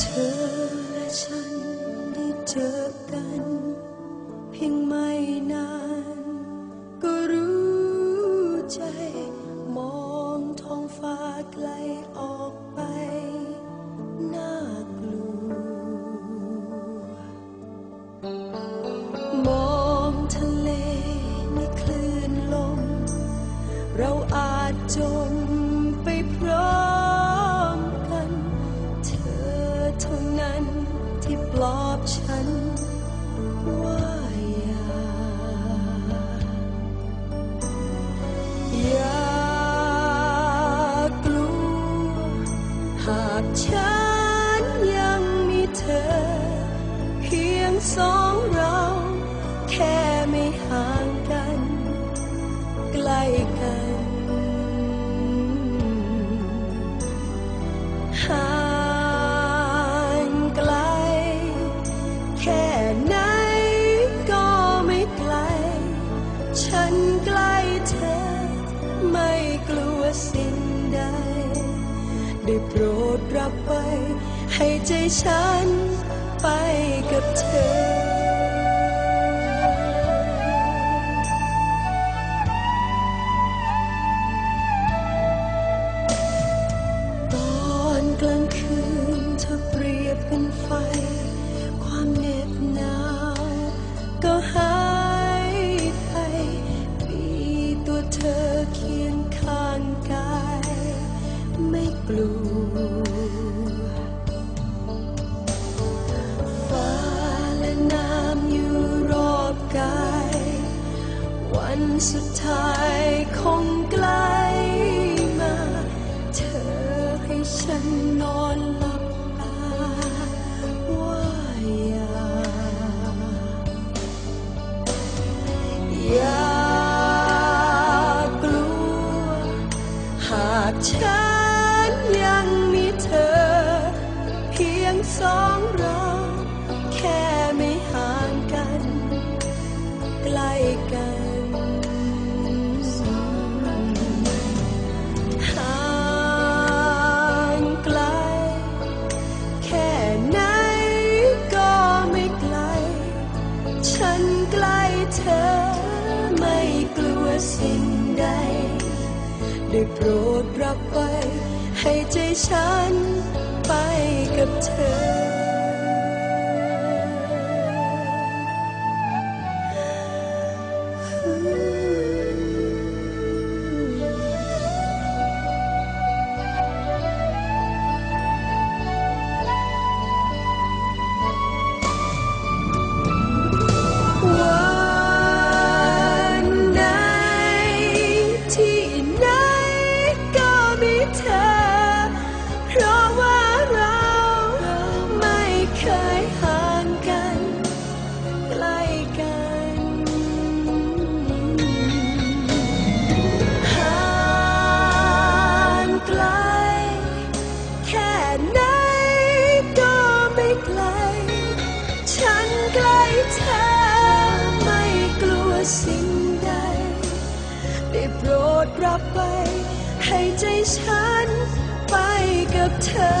เธอและฉันได้เจอกัน เพียงไม่นาน ก็รู้ใจ มองท้องฟ้าไกลออกไป น่ากลัว มองทะเลในคลื่นลม เรา ปลอบฉันว่า ได้โปรดรับไว้ ให้ใจฉันไปกับเธอ ลัวฟ้าและน้ำอยู่รอบกาย วันสุดท้ายคงใกล้มา เธอให้ฉันนอนหลับตาว่าอย่าอย่ากลัวหากฉัน ยงสองเราแค่ไม่ห่างกัน ใกล้กัน ห่างไกล แค่ไหนก็ไม่ไกล ฉันใกล้เธอไม่กลัวสิ่งใด ได้โปรดรับไว้ ให้ใจฉันไปกับเธอ เคยห่างกันใกล้กัน ห่างไกล แค่ไหนก็ไม่ไกล ฉันใกล้เธอไม่กลัวสิ่งใด ได้โปรดรับไป ให้ใจฉันไปกับเธอ